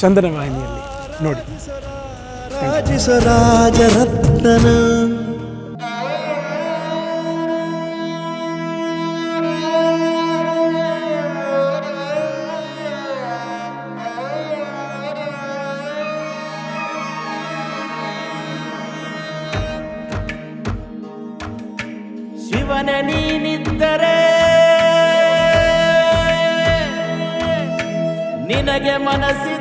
ಚಂದನ ವಾಹಿನಿಯಲ್ಲಿ ನೋಡಿ. ರಾಜರತ್ನ ಶಿವನ ನೀನಿದ್ದರೆ ನಿನಗೆ ಮನಸ್ಸಿದ್ದರೆ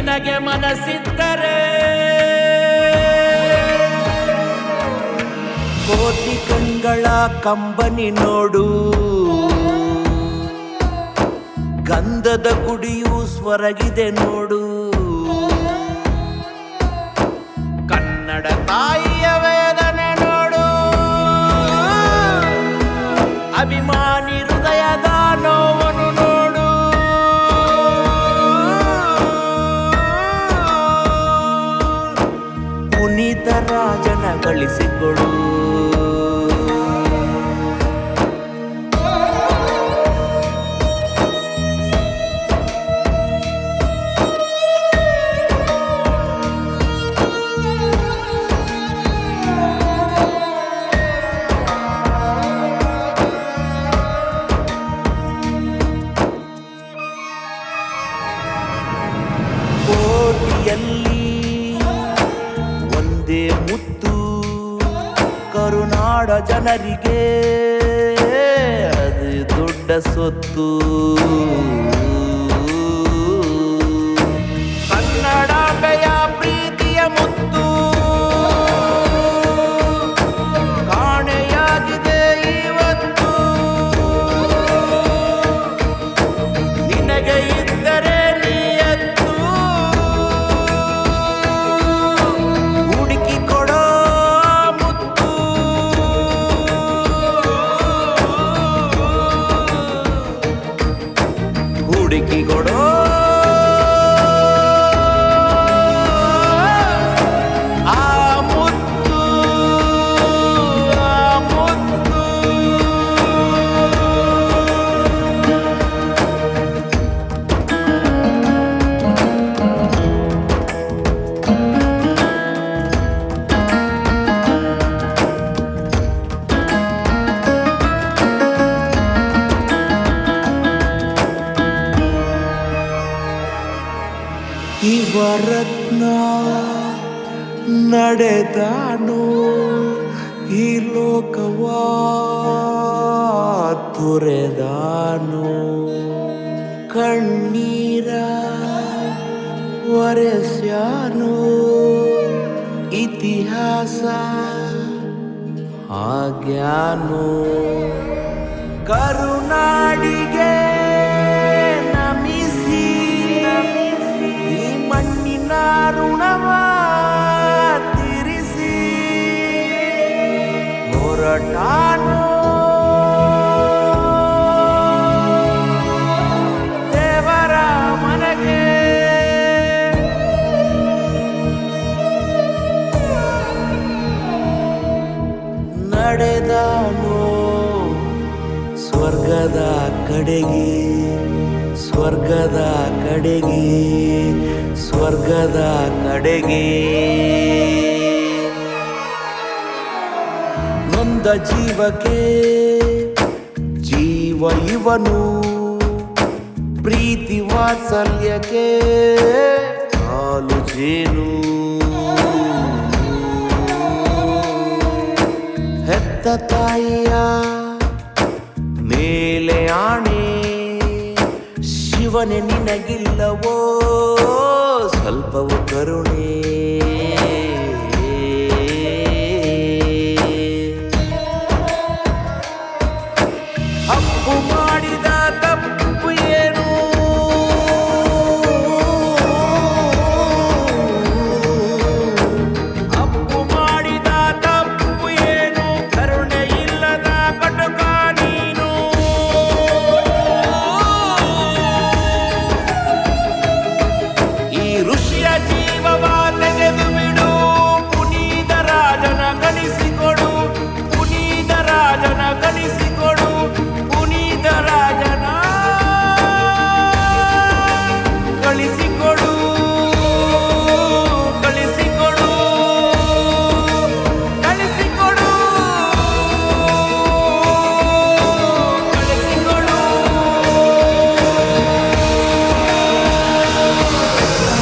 ನಿನಗೆ ಮನಸ್ಸಿದ್ದರೆ ಕೋಟಿ ಕಂಗಳ ಕಂಬನಿ ನೋಡು. ಗಂಧದ ಕುಡಿಯು ಸ್ವರಗಿದೆ ನೋಡು. ಕನ್ನಡ ತಾಯಿಯ களிசை கொடு. ಕರುನಾಡ ಜನರಿಗೆ ಅದು ದೊಡ್ಡ ಸೊತ್ತು. ಹುಡುಕಿ ಇವರತ್ನ ನಡೆದಾನು ಈ ಲೋಕವಾ ಕಣ್ಣೀರ ಒರೆಸ್ಯಾನು. ಇತಿಹಾಸ ಆಗ್ಯಾನು ಕರುನಾಡಿಗೆ ನಡೆದಾನು ಸ್ವರ್ಗದ ಕಡೆಗೆ ಸ್ವರ್ಗದ ಕಡೆಗೆ ಸ್ವರ್ಗದ ಕಡೆಗೆ. ನೊಂದ ಜೀವಕ್ಕೆ ಜೀವ ಇವನು, ಪ್ರೀತಿ ವಾತ್ಸಲ್ಯಕ್ಕೆ ಹಾಲು ಜೇನು. ತಾಯಿಯ ಮೇಲೆ ಆಣೆ ಶಿವನೆ ನಿನಗಿಲ್ಲವೋ? ಸ್ವಲ್ಪವು ಕರುಣೆ. ಅಪ್ಪು ಮಾಡಿದ